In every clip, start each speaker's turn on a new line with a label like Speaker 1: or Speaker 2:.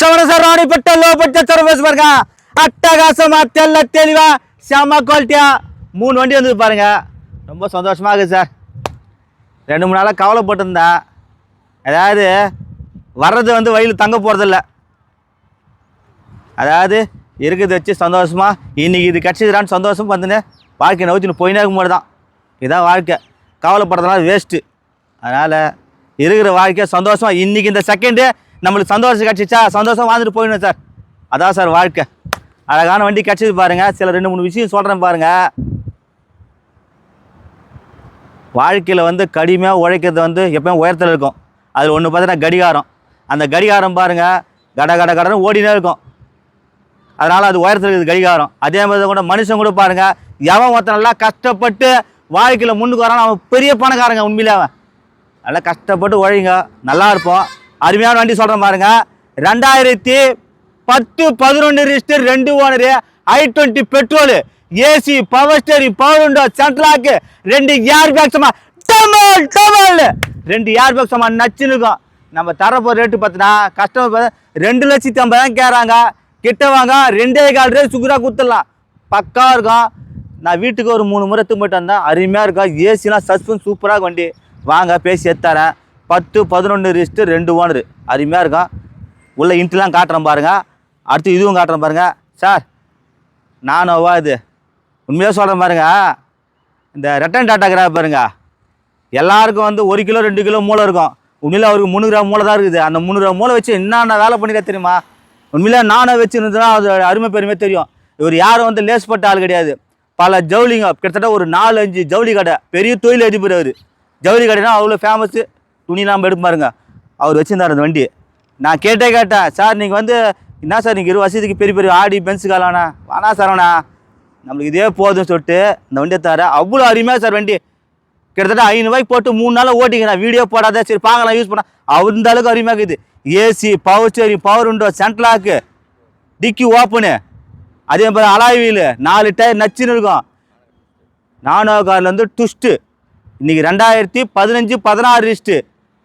Speaker 1: சவண sir ராணிப்பட்ட low budget பாருங்க அட்டகாசமா தெல்ல தெளிவா செம குவாலிட்டியா மூணு வண்டி வந்தது பாருங்க. ரொம்ப சந்தோஷமா இருக்குது சார் ரெண்டு மூணு நாளாக கவலைப்பட்டிருந்தா. அதாவது வர்றது வந்து வழியில் தங்க போகிறதில்ல அதாவது இருக்கிறத வச்சு சந்தோஷமா இன்னைக்கு இது கிடச்சிதுறான்னு சந்தோஷம் வந்துன்னு வாழ்க்கை நோச்சின்னு போயினே இருக்கும் போது தான் இதுதான் வாழ்க்கை. கவலைப்படுறதுனால வேஸ்ட்டு அதனால் இருக்கிற வாழ்க்கையை சந்தோஷமாக இன்றைக்கி இந்த செகண்டு நம்மளுக்கு சந்தோஷம் கிடச்சிச்சா? சந்தோஷம் வாழ்ந்துட்டு போயிடணும் சார். அதான் சார் வாழ்க்கை. அழகான வண்டி கிடச்சிது பாருங்கள் சில ரெண்டு மூணு விஷயம் சொல்கிறேன் பாருங்கள் வாழ்க்கையில் வந்து கடுமையாக உழைக்கிறது வந்து எப்பயும் உயரத்தில் இருக்கும். அதில் ஒன்று பார்த்தீங்கன்னா கடிகாரம். அந்த கடிகாரம் பாருங்கள் கட கட கடன்னு ஓடினே இருக்கும். அதனால் அது உயரத்தில் இருக்குது கடிகாரம். அதே மாதிரி கூட மனுஷன் கூட பாருங்கள் எவன் ஒருத்தன் நல்லா கஷ்டப்பட்டு வாழ்க்கையில் முன்னுக்கு வரான் அவன் பெரிய பணக்காரங்க உண்மையிலே அவன். நல்லா கஷ்டப்பட்டு உழைங்க நல்லா இருப்போம். அருமையான வண்டி சொல்கிறேன் பாருங்க. ரெண்டாயிரத்தி பத்து பதினொன்று ரிஸ்டர் ரெண்டு owner I twenty petrol AC power steering power window central lock ரெண்டு ஏர் பேக்ஸமா டமல் டமல் ரெண்டு ஏர் பேக்ஸமா நச்சுன்னு இருக்கும். நம்ம தரப்போ ரேட்டு பார்த்தீங்கன்னா கஸ்டமர் ரெண்டு லட்சத்தி ஐம்பதாயிரம் கேட்குறாங்க. கிட்ட வாங்க ரெண்டே கால் ரேட் சுகராக கொடுத்துடலாம். பக்காவாக இருக்கும். நான் வீட்டுக்கு ஒரு மூணு முறை திரும்பிட்டு வந்தேன். அருமையாக இருக்கும். ஏசிலாம் சஸ்பென்ஸ் சூப்பராக வண்டி. வாங்க பேசி எடுத்தாரேன் பத்து பதினொன்று ரிஸ்ட்டு ரெண்டு ஓனரு. அருமையாக இருக்கும். உள்ள இன்ட்லாம் காட்டுறேன் பாருங்கள் அடுத்து இதுவும் காட்டுறேன் பாருங்கள் சார் நானோவா இது? உண்மையாக சொல்கிறேன் பாருங்கள் இந்த ரெட்டன் டாட்டா கிராப் பாருங்கள் எல்லாருக்கும் வந்து ஒரு கிலோ ரெண்டு கிலோ மூளை இருக்கும். உண்மையில் அவருக்கு மூணு கிராம் மூளை தான் இருக்குது. அந்த மூணு கிராம் மூளை வச்சு என்னென்ன வேலை பண்ணிக்க தெரியுமா? உண்மையில நானே வச்சுருந்தா அது அருமை பெருமை தெரியும். இவர் யாரும் வந்து லேஸ்பட்ட ஆள் கிடையாது. பல ஜவுளிங்க கிட்டத்தட்ட ஒரு நாலு அஞ்சு ஜவுளி கடை. பெரிய தொழில் அதிபர் அவர். ஜவுளி கடைனா அவ்வளோ ஃபேமஸ்ஸு துணி இல்லாமல் எடுப்பு பாருங்க. அவர் வச்சுருந்தார் அந்த வண்டி நான் கேட்டே கேட்டேன் சார் நீங்கள் வந்து என்ன சார் நீங்கள் இரு வசதிக்கு பெரிய பெரிய ஆடி பென்ஸு காலாண்ணா வேணா சார் நம்மளுக்கு இதே போதும்னு சொல்லிட்டு இந்த வண்டியை தர அவ்வளோ அருமையாக சார் வண்டி. கிட்டத்தட்ட ஐநூறுவாய்க்கு போட்டு மூணு நாளாக ஓட்டிக்கிறேன். வீடியோ போடாத சரி பார்க்கலாம் யூஸ் பண்ண அவர் இந்த அளவுக்கு அருமையாக இருக்குது. AC power steering power window central lock dicky open அதே மாதிரி அலாய் வீலு நாலு டயர் நச்சுன்னு இருக்கும். நானோ கார்லேருந்து டுஸ்ட்டு இன்னைக்கு ரெண்டாயிரத்தி பதினஞ்சு பதினாறு லிஸ்ட்டு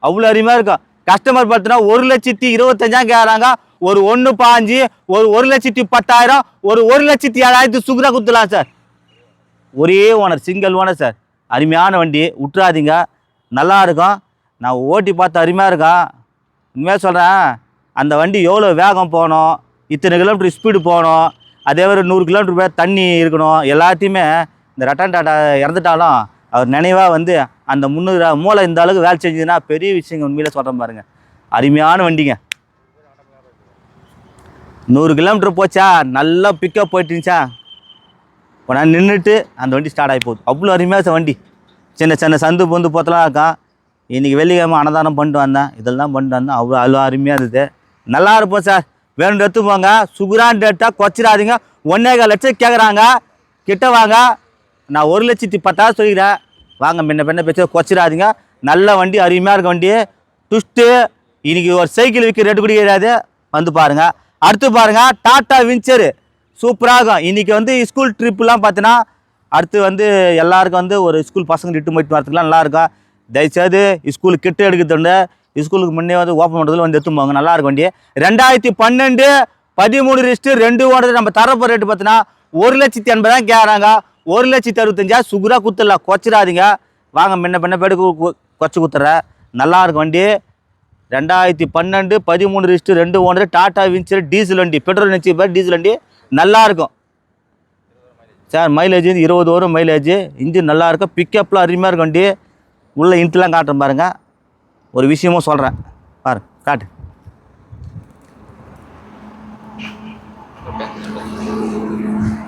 Speaker 1: அவ்வளோ அருமையாக இருக்கும். கஸ்டமர் பார்த்தீங்கன்னா ஒரு லட்சத்தி இருபத்தஞ்சாயிரம் கேட்குறாங்க ஒரு ஒன்று பாஞ்சு ஒரு ஒரு லட்சத்தி பத்தாயிரம் ஒரு ஒரு லட்சத்தி ஏழாயிரத்தி சுகுதா கொடுத்துலாம் சார். ஒரே ஓனர் சிங்கிள் ஓனர் சார். அருமையான வண்டி விட்றாதீங்க நல்லா இருக்கும். நான் ஓட்டி பார்த்து அருமையாக இருக்கும் உண்மையாக சொல்கிறேன் அந்த வண்டி எவ்வளோ வேகம் போகணும் இத்தனை கிலோமீட்டர் ஸ்பீடு போகணும் அதே மாதிரி நூறு கிலோமீட்டர் தண்ணி இருக்கணும் எல்லாத்தையுமே இந்த ரட்டன் டாட்டா இறந்துட்டாலும் அவர் நினைவாக வந்து அந்த முந்நூறு மூளை இந்த அளவுக்கு வேலை செஞ்சதுன்னா பெரிய விஷயங்க உண்மையில சொல்கிறேன் பாருங்க. அருமையான வண்டிங்க. நூறு கிலோமீட்டர் போச்சா? நல்லா பிக்கப் போயிட்டு இருந்துச்சா? இப்போ நான் நின்றுட்டு அந்த வண்டி ஸ்டார்ட் ஆகி போகுது. அவ்வளோ அருமையாக வண்டி. சின்ன சின்ன சந்து பொந்து போத்தலாம் இருக்கும் இன்றைக்கி வெள்ளிக்கிழமை அன்னதானம் பண்ணிட்டு வந்தேன். இதெல்லாம் பண்ணிட்டு வந்தேன். அவ்வளோ அவ்வளோ அருமையாக இருந்தது. நல்லா இருப்போம் சார். வேணும் எடுத்து போங்க சுகுரான் டேட்டா குறைச்சிடாதீங்க. ஒன்றே கால் லட்சம் கேட்குறாங்க கிட்ட வாங்க. நான் ஒரு லட்சத்தி பத்தாயிரம் சொல்லிக்கிறேன். வாங்க முன்ன பின்ன பேச்சு குறைச்சிடாதீங்க நல்ல வண்டி அருமையாக இருக்க வண்டி. டுஸ்ட்டு இன்றைக்கி ஒரு சைக்கிள் விற்க ரேட்டு கூட கிடையாது வந்து பாருங்கள் அடுத்து பாருங்கள் டாட்டா வின்ச்சரு சூப்பராக இருக்கும். இன்றைக்கி வந்து ஸ்கூல் ட்ரிப்புலாம் பார்த்தீங்கன்னா அடுத்து வந்து எல்லாருக்கும் வந்து ஒரு ஸ்கூல் பசங்க இட்டு போயிட்டு வரதுக்குலாம் நல்லாயிருக்கும் தயவுசெய்து ஸ்கூலுக்கு கிட்ட எடுக்கிறதுண்டு ஸ்கூலுக்கு முன்னே வந்து ஓப்பன் பண்ணுறதுல வந்து எடுத்து போங்க. நல்லாயிருக்கும் வண்டி. ரெண்டாயிரத்தி பன்னெண்டு பதிமூணு ரிஸ்ட்டு ரெண்டு ஓடுறது நம்ம தரப்போ ரேட்டு பார்த்தீங்கன்னா ஒரு லட்சத்தி எண்பதாயிரம் கேட்குறாங்க ஒரு லட்சத்தி அறுபத்தஞ்சா சுகுராக குத்துடலாம் குறைச்சிடாதீங்க. வாங்க முன்ன பின்ன பேடு குறைச்சி குத்துறேன். நல்லா இருக்கும் வண்டி. ரெண்டாயிரத்தி பன்னெண்டு பதிமூணு ரிஸ்ட்டு ரெண்டு ஓனர் டாட்டா வின்ச்சர் டீசல் வண்டி. பெட்ரோல் நினச்சி பேர் டீசல் வண்டி. நல்லா இருக்கும். சார் மைலேஜ் இருபது வரும் மைலேஜ் இன்ஜின் நல்லா இருக்கும். பிக்கப்லாம் அருமையாக இருக்கும் வண்டி. உள்ளே இன்ட்லாம் காட்டுறேன் பாருங்க. ஒரு விஷயமும் சொல்கிறேன் பாரு காட்டு.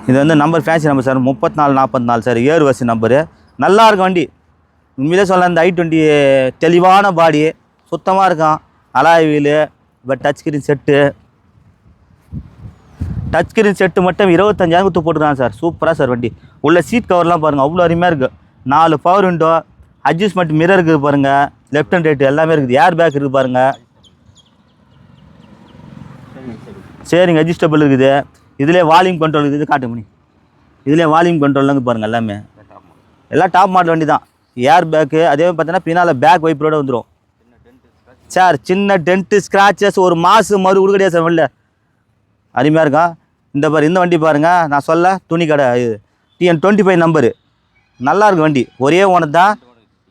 Speaker 1: இது வந்து நம்பர் ஃபேன்சி நம்பர் சார் முப்பத்தி நாலு நாற்பத்தி நாலு சார் ஏழு வருஷம் நம்பரு நல்லா இருக்கும் வண்டி. உண்மையிலே சொல்ல இந்த ஐ டுவெண்ட்டி தெளிவான பாடி சுத்தமாக இருக்கும். அலாய் வீலு இப்போ touch screen set touch screen set மட்டும் இருபத்தஞ்சாயிரம் கொடுத்து போட்டுருக்காங்க சார் சூப்பராக சார் வண்டி. உள்ள சீட் கவர்லாம் பாருங்கள் அவ்வளோ அருமையாக இருக்குது நாலு பவர் விண்டோ அட்ஜஸ்ட்மெண்ட் மிரர் இருக்குது பாருங்கள் லெஃப்ட் அண்ட் ரைட் எல்லாமே இருக்குது. ஏர் பேக் இருக்குது பாருங்கள் சரிங்க அட்ஜஸ்டபிள் இருக்குது. இதிலே வால்யூம் கண்ட்ரோல் இது காட்டு மணி. இதிலே வால்யூம் கண்ட்ரோல் பாருங்கள் எல்லாமே. எல்லாம் டாப் மாடல் வண்டி தான் ஏர் பேக்கு அதே மாதிரி பார்த்தீங்கன்னா பின்னால் பேக் வைப்பரோட வந்துடும் சார் சின்ன டென்ட்டு ஸ்க்ராச்சஸ் ஒரு மாசு மறு கூட கிடையாது சார் வெளில. அருமையாக இருக்கும் இந்த பாரு இந்த வண்டி பாருங்கள் நான் சொல்ல துணி கடை இது டிஎன் டுவெண்ட்டி ஃபைவ் நம்பரு நல்லா இருக்கு வண்டி. ஒரே ஓனர் தான்.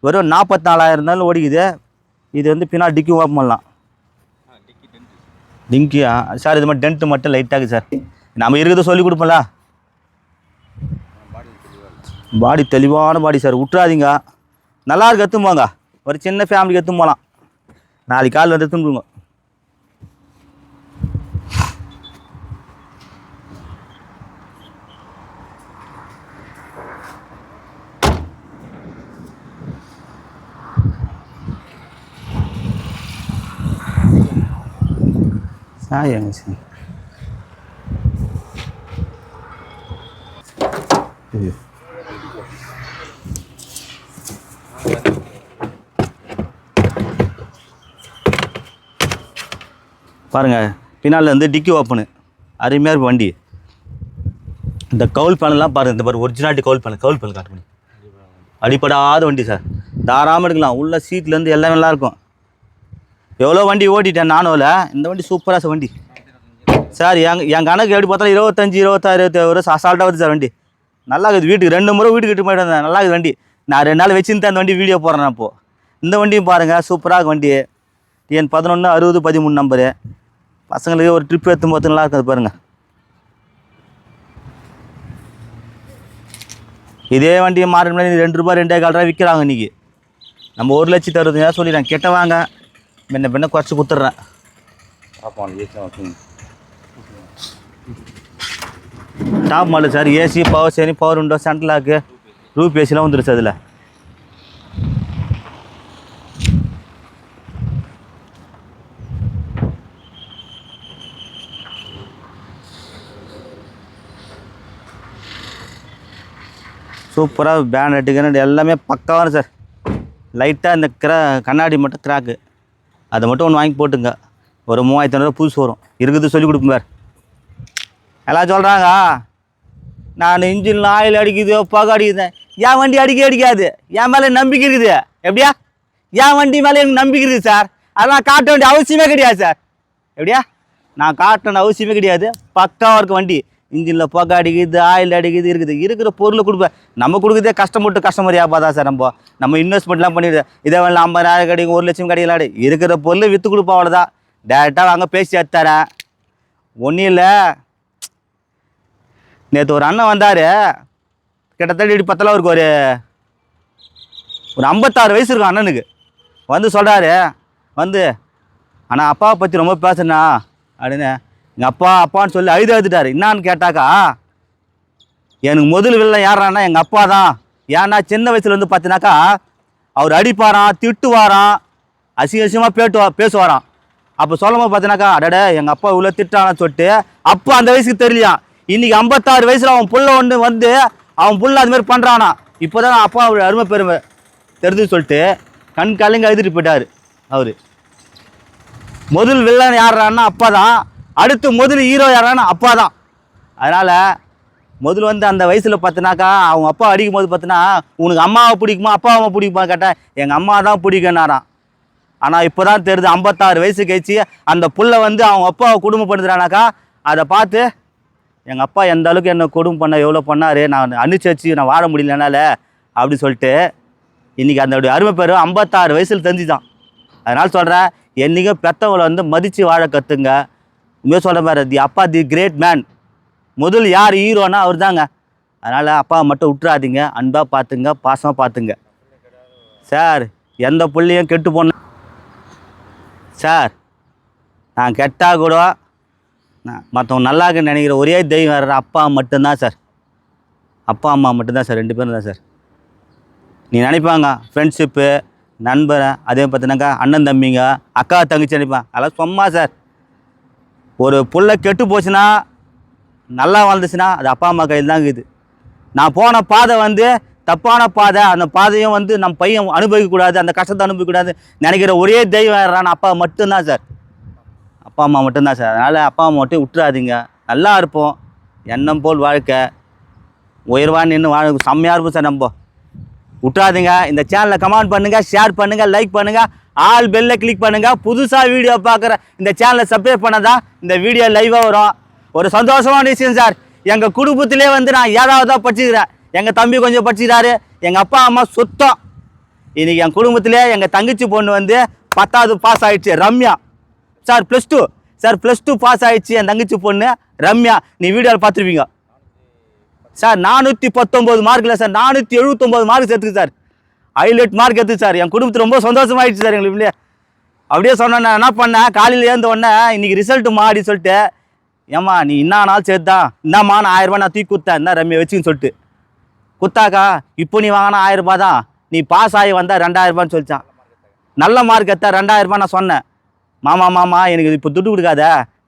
Speaker 1: வெறும் நாற்பத்தி நாலாயிரம் இருந்தாலும் ஓடிக்குது. இது வந்து பின்னால் டிக்கி ஓப்பன் பண்ணலாம். டிங்கியா சார் இது மாதிரி டென்ட்டு மட்டும் லைட்டாக சார். நம்ம இருக்கிறத சொல்லி கொடுப்போம்ல. பாடி தெளிவான பாடி சார் விட்றாதீங்க நல்லா இருக்கு போங்க. ஒரு சின்ன ஃபேமிலிக்கு எடுத்துன்னு போகலாம் நாளைக்கு கால் வந்து எடுத்துன்னு சாயங்க சார் பாருங்கள் பின்னால் வந்து டிக்கி ஓப்பனு. அருமையாக இருக்கும் வண்டி. இந்த கவுல் பேனல்லாம் பாருங்கள் இந்த பாரு originality cowl panel cowl panel காட்டு பண்ணி அடிப்படாத வண்டி சார். தாராமல் எடுக்கலாம். உள்ள சீட்லேருந்து எல்லாம் நல்லா இருக்கும். எவ்வளோ வண்டி ஓட்டிட்டேன் நானும்ல இந்த வண்டி சூப்பராக சார் வண்டி. சார் என் என் கணக்கு எப்படி பார்த்தாலும் இருபத்தஞ்சி இருபத்தாறு இருபத்தி ஒரு அசால்ட்டாக வருது சார் வண்டி. நல்லா இருக்குது வீட்டுக்கு. ரெண்டு முறை வீட்டுக்கு கிட்ட போயிட்டு வந்தேன். நல்லா இருக்குது வண்டி. நான் ரெண்டு நாள் வச்சுருந்தேன் அந்த வண்டி வீடியோ போடுறேன் நான் இந்த வண்டியும் பாருங்கள் சூப்பராக வண்டி. டிஎன் பதினொன்று அறுபது பதிமூணு நம்பரு பசங்களுக்கு ஒரு ட்ரிப் எடுத்து போகிறது நல்லா இருக்குது பாருங்கள் இதே வண்டியை மாறினா ரெண்டு ரூபாய் ரெண்டே கால் ரூபா விற்கிறாங்க இன்றைக்கி நம்ம ஒரு லட்சத்து அறுபத்தஞ்சாயிரம் சொல்லிடுறேன். கெட்ட வாங்க. முன்ன பின்ன குறைச்சி கொடுத்துட்றேன். Top model sir AC power சேரி power window central lock roof ஏசிலாம் வந்துடும் சார் அதில். சூப்பராக பேனட்டு கிரானட் எல்லாமே பக்காவான சார் லைட்டாக இந்த கிரா கண்ணாடி மட்டும் கிராக்கு அதை மட்டும் ஒன்று வாங்கி போட்டுங்க. ஒரு மூவாயிரத்தி ஐநூறுரூவா புதுசு வரும். இருக்குது சொல்லி கொடுப்போம் பார் எல்லாம் சொல்கிறாங்க நான் இன்ஜின் ஆயில் அடிக்குது புகை அடிக்குது. என் வண்டி அடிக்க அடிக்காது. என் மேலே நம்பிக்கை இருக்குது. எப்படியா? என் வண்டி மேலே எனக்கு நம்பிக்கை இருக்குது சார். அதெல்லாம் காட்ட வேண்டிய அவசியமே கிடையாது சார். எப்படியா? நான் காட்டணும் அவசியமே கிடையாது. பக்காவாக இருக்க வண்டி. இன்ஜினில் புகை அடிக்குது ஆயில் அடிக்குது இருக்குது. இருக்கிற பொருளை கொடுப்பேன். நம்ம கொடுக்குறதே கஷ்டப்பட்டு கஸ்டமர் வியாபாரம் தான் சார் நம்ம. நம்ம இன்வெஸ்ட்மெண்ட்லாம் பண்ணிடுது இதே வேலை ஐம்பதாயிரம் கிடைக்கும் ஒரு லட்சம் கிடைக்கலாம் இருக்கிற பொருளை விற்று கொடுப்போம் அவ்வளோதான் டேரெக்டாக வாங்க பேசி எடுத்துறேன் ஒன்றும் இல்லை. நேற்று ஒரு அண்ணன் வந்தார். கிட்டத்தட்ட இப்படி பத்தலாம் அவருக்கு ஒரு ஒரு ஐம்பத்தாறு வயசு இருக்கும் அண்ணனுக்கு. வந்து சொல்கிறாரு வந்து ஆனால் அப்பாவை பற்றி ரொம்ப பேசுனா அப்படின்னு எங்கள் அப்பா அப்பான்னு சொல்லி அழுது அழுதுட்டாரு. என்னான்னு கேட்டாக்கா எனக்கு முதல் வில்ல யாரான்னா எங்கள் அப்பா தான். ஏன்னா சின்ன வயசுல வந்து பார்த்தினாக்கா அவர் அடிப்பாராம் திட்டுவாராம் அசிங்க அசிங்கமாக பேட்டு பேசுவாராம். அப்போ சொல்லும் போது பார்த்தினாக்கா அடடே எங்கள் அப்பா இவ்வளோ திட்டானா சொல்லிட்டு அப்போ அந்த வயசுக்கு தெரியலையாம். இன்னைக்கு ஐம்பத்தாறு வயசுல அவன் புள்ள ஒன்று வந்து அவன் புள்ள அது மாதிரி பண்ணுறானா இப்போ தான் அப்பா அவர் அருமை பெருமை தெரிஞ்சு சொல்லிட்டு கண் கலங்க எழுதிட்டு போயிட்டார் அவர். முதல் வில்லன் யாரான்னா அப்பா தான் அடுத்து முதல் ஹீரோ யாரானா அப்பா தான் அதனால் முதல் வந்து அந்த வயசில் பார்த்தினாக்கா அவங்க அப்பா அடிக்கும் போது பார்த்தினா உனக்கு அம்மாவை பிடிக்குமா அப்பாவை பிடிக்குமா கேட்டேன் எங்கள் அம்மா தான் பிடிக்குன்னாராம் ஆனால் இப்போ தான் தெரியுது ஐம்பத்தாறு வயசு கழிச்சு அந்த புள்ள வந்து அவங்க அப்பாவை குடும்பப்படுத்துறானாக்கா அதை பார்த்து எங்கள் அப்பா எந்த அளவுக்கு என்னை கொடுமை பண்ண எவ்வளோ பண்ணார் நான் அனுசரிச்சு நான் வாழ முடியல என்னால் அப்படி சொல்லிட்டு இன்றைக்கி அந்த அருமை பேர் ஐம்பத்தாறு வயசில் தெரிஞ்சுதான். அதனால் சொல்கிறேன் என்றைக்கும் பெற்றவங்களை வந்து மதித்து வாழ கற்றுங்க உண்மையாக சொல்கிற மாதிரி தி அப்பா தி கிரேட் மேன் முதல் யார் ஹீரோனா அவர் தாங்க அதனால் அப்பாவை மட்டும் விட்டுறாதீங்க அன்பாக பார்த்துங்க பாசமாக பார்த்துங்க. சார் எந்த பிள்ளையும் கெட்டு போன சார் நான் கெட்டால் கூட மற்றவங்க நல்லா இருக்குன்னு நினைக்கிற ஒரே தெய்வம் வேறு அப்பா மட்டும்தான் சார். அப்பா அம்மா மட்டும்தான் சார். ரெண்டு பேரும் தான் சார். நீ நினைப்பாங்க ஃப்ரெண்ட்ஷிப்பு நண்பரை அதே பார்த்தீங்கன்னாக்கா அண்ணன் தம்பிங்க அக்கா தங்கச்சி நினைப்பான் அதெல்லாம் சும்மா சார். ஒரு புள்ள கெட்டு போச்சுன்னா நல்லா வாழ்ந்துச்சுன்னா அது அப்பா அம்மா கையில் தான் இருக்குது. நான் போன பாதை வந்து தப்பான பாதை. அந்த பாதையும் வந்து நம்ம பையன் அனுபவிக்கக்கூடாது அந்த கஷ்டத்தை அனுபவிக்கக்கூடாது நினைக்கிற ஒரே தெய்வம் நான் அப்பா மட்டும்தான் சார். அப்பா அம்மா மட்டும்தான் சார். அதனால் அப்பா அம்மா மட்டும் விட்டுறாதீங்க. நல்லா இருப்போம். எண்ணம் போல் வாழ்க்கை. உயர்வாக நின்று வாழ செம்மையாக இருப்போம் சார் நம்ம. விட்டுறாதீங்க. இந்த சேனலை கமெண்ட் பண்ணுங்கள் ஷேர் பண்ணுங்கள் லைக் பண்ணுங்கள் ஆல் பெல்ல கிளிக் பண்ணுங்கள் புதுசாக வீடியோ பார்க்குற இந்த சேனலை சப்ஸ்கிரைப் பண்ணதான் இந்த வீடியோ லைவாக வரும். ஒரு சந்தோஷமான விஷயம் சார். எங்கள் குடும்பத்திலே வந்து நான் ஏழாவதா படிச்சுக்கிறேன். எங்கள் தம்பி கொஞ்சம் படிச்சுக்கிறாரு. எங்கள் அப்பா அம்மா சுத்தம். இன்றைக்கி என் குடும்பத்திலே எங்கள் தங்கச்சி பொண்ணு வந்து பத்தாவது பாஸ் ஆகிடுச்சு Ramya. Sir plus two sir plus two pass ஆகிடுச்சு என் தங்கச்சி பொண்ணு. ரம்யா நீ வீடியோவில் பார்த்துருப்பீங்க. சார் நானூற்றி பத்தொம்போது மார்க்கில் சார். நானூற்றி எழுபத்தொம்போது மார்க் சேர்த்துக்கு சார். ஹைலைட் மார்க் எடுத்து சார். என் குடும்பத்தில் ரொம்ப சந்தோஷமாயிடுச்சு சார் எங்களுக்கு இல்லையே அப்படியே சொன்னேன் நான் என்ன பண்ணேன்? காலையில் ஏந்த உடனே இன்னைக்கு ரிசல்ட்டு மாடி சொல்லிட்டு ஏம்மா நீ என்ன நாள் சேர்த்தா? இந்தாம்மா நான் ஆயிரம் நான் தூக்கி கொடுத்தேன் என்ன ரம்யா வச்சுன்னு சொல்லிட்டு. குத்தாக்கா இப்போ நீ வாங்கினா ஆயிரரூபா தான். நீ பாஸ் ஆகி வந்தால் ரெண்டாயிரரூபான்னு சொல்லிச்சான். நல்ல மார்க் எடுத்தா ரெண்டாயிரம் ரூபாய் நான் சொன்னேன். மாமா மாமா எனக்கு இப்போ துட்டு கொடுக்காத.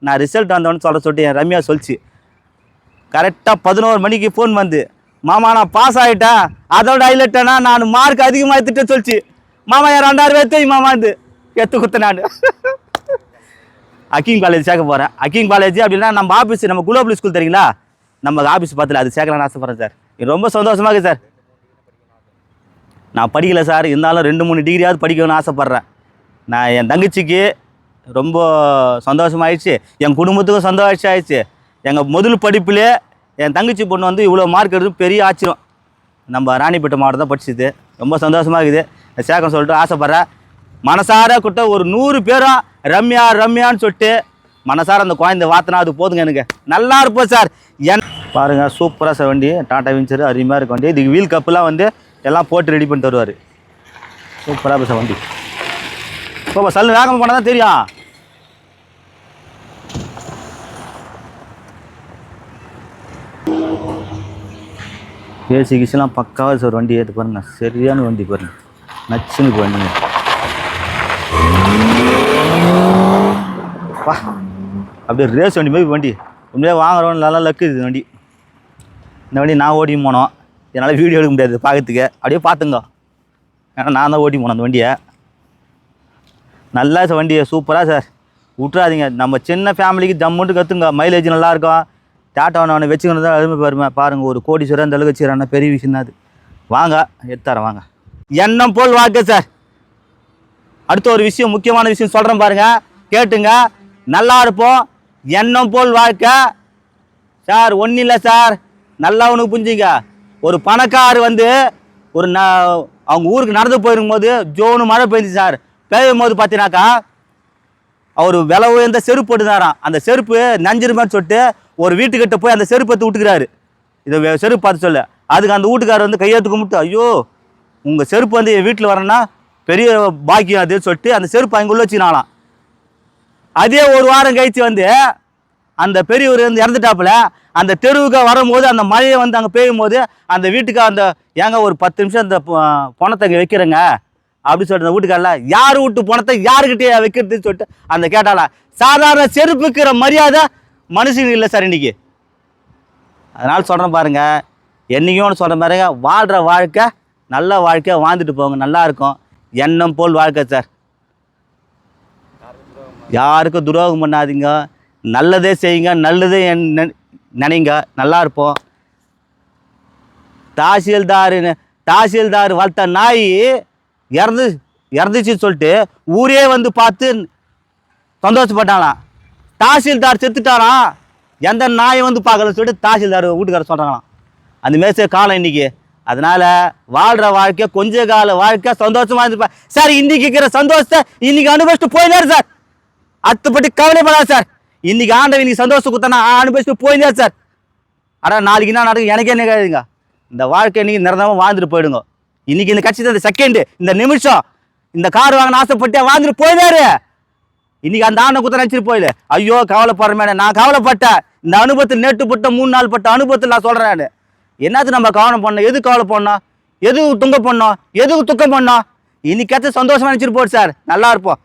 Speaker 1: நான் ரிசல்ட் வந்தோன்னு சொல்ல சொல்லிட்டு என் ரம்யா சொல்லிச்சு. கரெக்டாக பதினோரு மணிக்கு ஃபோன் வந்து மாமா நான் பாஸ் ஆகிட்டேன் அதோட ஹைலைட்டனா நான் மார்க் அதிகமாக எடுத்துகிட்டே சொல்லிச்சு. மாமா என் ரெண்டாயிரம் ரூபாய் எடுத்து மாமாந்து எத்து கொடுத்தேன் நான். அக்கிங் காலேஜ் சேர்க்க போகிறேன் அக்கிங் காலேஜ் அப்படின்னா நம்ம ஆஃபீஸ் நம்ம குளோபல் ஸ்கூல் தெரியுங்களா? நம்ம ஆஃபீஸ் பார்த்துல அது சேர்க்கலாம்னு ஆசைப்பட்றேன் சார். இது ரொம்ப சந்தோஷமாக இருக்குது சார். நான் படிக்கல சார். இருந்தாலும் ரெண்டு மூணு டிகிரியாவது படிக்கணும்னு ஆசைப்பட்றேன். நான் என் தங்கச்சிக்கு ரொம்ப சந்தோஷமாயிடுச்சு. என் குடும்பத்துக்கும் சந்தோஷம் ஆயிடுச்சு எங்கள் முதல் படிப்பிலே என் தங்கச்சி பொண்ணு வந்து இவ்வளோ மார்க் எடுத்து பெரிய ஆச்சரியம். நம்ம ராணிப்பேட்டை மாவட்டம் தான் படிச்சது. ரொம்ப சந்தோஷமாக இருக்குது. நான் சேர்க்கணும் சொல்லிட்டு ஆசைப்பட்றேன் மனசார கிட்ட ஒரு நூறு பேரும் ரம்யா ரம்யான்னு சொல்லிட்டு மனசார அந்த குழந்தை வாத்தினா அது போதுங்க எனக்கு. நல்லா இருப்போம் சார். என் பாருங்கள் சூப்பராக சார் வண்டி. டாட்டா வின்சர் அருமையாக இருக்க வண்டி. இதுக்கு வீல் கப்புலாம் வந்து எல்லாம் போட்டு ரெடி பண்ணி தருவார் சூப்பராக சார் வண்டி. இப்போ சல்லு வேகமாக போனால் தான் தெரியும். ஏசி கிசிலாம் பக்காவாக சார் வண்டி ஏற்று பாருங்க. சரியான வண்டி பாருங்க. நச்சுன்னு வண்டிங்க. வா. அப்படியே ரேஸ் வண்டி மாதிரி வண்டி. உண்மையாக வாங்குறவன் நல்லா லக்கு இது வண்டி. இந்த வண்டி நான் ஓடி போனோம். என்னால் வீடியோ எடுக்க முடியாது பார்க்கறதுக்கு அப்படியே பார்த்துங்க ஏன்னா நான் தான் ஓட்டி போனேன் அந்த வண்டியை. நல்லா சார் வண்டியை சூப்பராக சார் விட்றாதீங்க நம்ம சின்ன ஃபேமிலிக்கு ஜம்முன்ட்டு கற்றுங்க மைலேஜ் நல்லாயிருக்கும் டாட்டா அவனை வச்சுக்கணும் தான் அருமை பெருமை பாருங்கள் ஒரு கோடீஸ்வரர் அந்த அளவுக்கு வச்சுக்கிறான்னா பெரிய விஷயம் தான் அது. வாங்க எடுத்தாரேன் வாங்க. எண்ணம் போல் வாழ்க்கை சார் அடுத்த ஒரு விஷயம் முக்கியமான விஷயம் சொல்கிறேன் பாருங்கள் கேட்டுங்க. நல்லா இருப்போம். எண்ணம் போல் வாழ்க்கை. சார் ஒன்றும் இல்லை சார் நல்லா உனக்கு புரிஞ்சுங்க. ஒரு பணக்கார் வந்து ஒரு ந அவங்க ஊருக்கு நடந்து போயிருக்கும் போது ஜோனு மழை பெய்ஞ்சு சார் பெய்யும் போது பார்த்தீங்கன்னாக்கா அவர் விலை உயர்ந்த செருப்பு போட்டுதாராம் அந்த செருப்பு நஞ்சிருமான்னு சொல்லிட்டு ஒரு வீட்டுக்கிட்ட போய் அந்த செருப்பு எடுத்து விட்டுக்கிறாரு இதை வே- செருப்பு பார்த்து சொல்ல. அதுக்கு அந்த வீட்டுக்காரர் வந்து கையெழுத்து கும்பிட்டு ஐயோ உங்கள் செருப்பு வந்து என் வீட்டில் வரேன்னா பெரிய பாக்கியம் அதுன்னு சொல்லிட்டு அந்த செருப்பு அங்கே உள்ள வச்சுனாலாம் அதே ஒரு வாரம் கழித்து வந்து அந்த பெரியவர் வந்து இறந்துட்டாப்புல அந்த தெருவுக்கு வரும்போது அந்த மழையை வந்து அங்கே பெய்யும் போது அந்த வீட்டுக்கு அந்த ஏங்க ஒரு பத்து நிமிஷம் அந்த பணத்தை இங்கே வைக்கிறேங்க. அப்படின்னு சொல்லிட்டு அந்த வீட்டுக்காரல யார் வீட்டு பணத்தை யாருக்கிட்டே வைக்கிறதுன்னு சொல்லிட்டு அந்த கேட்டால சாதாரண செருப்புக்கிற மரியாதை மனுஷனுக்கு இல்லை சார் இன்னைக்கு. அதனால் சொல்கிறேன் பாருங்கள் என்றைக்கும் ஒன்று சொல்கிற பாருங்க வாழ்கிற வாழ்க்கை நல்ல வாழ்க்கை வாழ்ந்துட்டு போங்க நல்லா இருக்கும். எண்ணம் போல் வாழ்க்கை சார். யாருக்கும் துரோகம் பண்ணாதீங்க நல்லதே செய்யுங்க நல்லதே என் நெ- நினைங்க நல்லா இருப்போம். தாசில்தார் தாசில்தார் வளர்த்த நாய் இறந்து இறந்துச்சுன்னு சொல்லிட்டு ஊரே வந்து பார்த்து சந்தோஷப்பட்டாங்களாம். தாசில்தார் செத்துட்டாராம். எந்த நாயை வந்து பார்க்கலன்னு சொல்லிட்டு தாசில்தார் வீட்டுக்காரர் சொல்கிறாங்களாம் அந்த மேச காலம் இன்னைக்கு. அதனால் வாழ்கிற வாழ்க்கை கொஞ்ச கால வாழ்க்கை சந்தோஷமாக இருந்துப்பா. சார் இன்னைக்கு இருக்கிற சந்தோஷத்தை இன்னைக்கு அனுபவிச்சுட்டு போயினார் சார். அத்துப்பட்டு கவலைப்படாது சார். இன்னைக்கு ஆண்டவன் இன்னைக்கு சந்தோஷம் கொடுத்தா அனுபவிச்சுட்டு போயினார் சார். ஆனால் நாளைக்கு என்ன நடக்கும் எனக்கே என்ன இந்த வாழ்க்கை இன்றைக்கி நிரந்தரமாக வாழ்ந்துட்டு போயிடுங்க. இன்னைக்கு இந்த கட்சி இந்த செகண்டு இந்த நிமிஷம் இந்த கார் வாங்கணும் ஆசைப்பட்டு வாழ்ந்துட்டு போயிடாரு இன்னைக்கு அந்த ஆண்டை குத்த நினச்சிட்டு போயிடு ஐயோ கவலைப்படுற மேடம் நான் கவலைப்பட்டேன். இந்த அனுபவத்தில் நேற்று பட்ட மூணு நாள் பட்ட அனுபவத்தில் நான் சொல்கிறேன் நான். என்னது நம்ம கவலை பண்ணோம்? எது கவலை பண்ணோம்? எது துங்க பண்ணோம்? எதுக்கு துக்கம் பண்ணோம்? இன்னைக்காச்சும் சந்தோஷமா நினச்சிட்டு போடு சார். நல்லா இருப்போம்.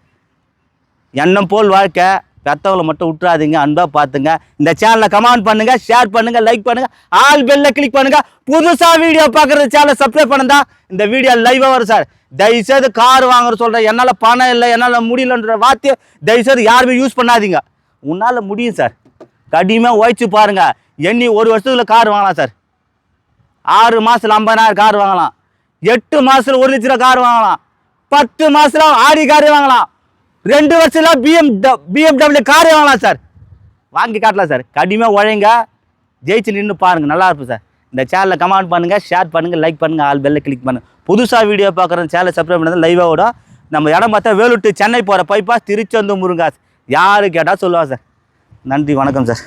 Speaker 1: எண்ணம் போல் வாழ்க்கை. பெத்தவங்களை மட்டும் விட்டுறாதீங்க அன்பா பார்த்துங்க. இந்த சேனலை கமெண்ட் பண்ணுங்க ஷேர் பண்ணுங்க லைக் பண்ணுங்க ஆல் பெல்ல கிளிக் பண்ணுங்க. புதுசா வீடியோ பார்க்குறது சேனலை சப்ஸ்கிரைப் பண்ணுதா இந்த வீடியோ லைவாக வரும் சார் தயவுசெய்து கார் வாங்குற சொல்கிறேன் என்னால் பணம் இல்லை என்னால் முடியலன்ற வார்த்தையை தயவுசெய்து யாருமே யூஸ் பண்ணாதீங்க. உன்னால் முடியும் சார் கடிமையாக உழைச்சி பாருங்க. எண்ணி ஒரு வருஷத்துல கார் வாங்கலாம் சார் ஆறு மாசத்துல ஐம்பதாயிரம் கார் வாங்கலாம். எட்டு மாசத்துல ஒரு லட்ச ரூபா கார் வாங்கலாம். பத்து மாசத்துல ஆடி காரே வாங்கலாம். ரெண்டு வருஷத்துல பிஎம் பிஎம்டபிள்யூ காரே வாங்கலாம் சார் வாங்கி காட்டலாம் சார் கடுமையாக உழைங்க. ஜெயிச்சு நின்று பாருங்கள் நல்லா இருக்கும் சார் இந்த சேனலை கமெண்ட் பண்ணுங்க ஷேர் பண்ணுங்கள் லைக் பண்ணுங்கள் ஆல் பெல்ல கிளிக் பண்ணுங்கள் புதுசாக வீடியோ பார்க்குற சேனலை சப்ஸ்கிரைப் பண்ணுறது லைவாக விடும் நம்ம இடம் பார்த்தா வேலுட்டு சென்னை போகிற பைபாஸ் திருச்செந்தூர் முருங்காஸ் யார் கேட்டால் சொல்லுவாங்க சார் நன்றி வணக்கம் சார்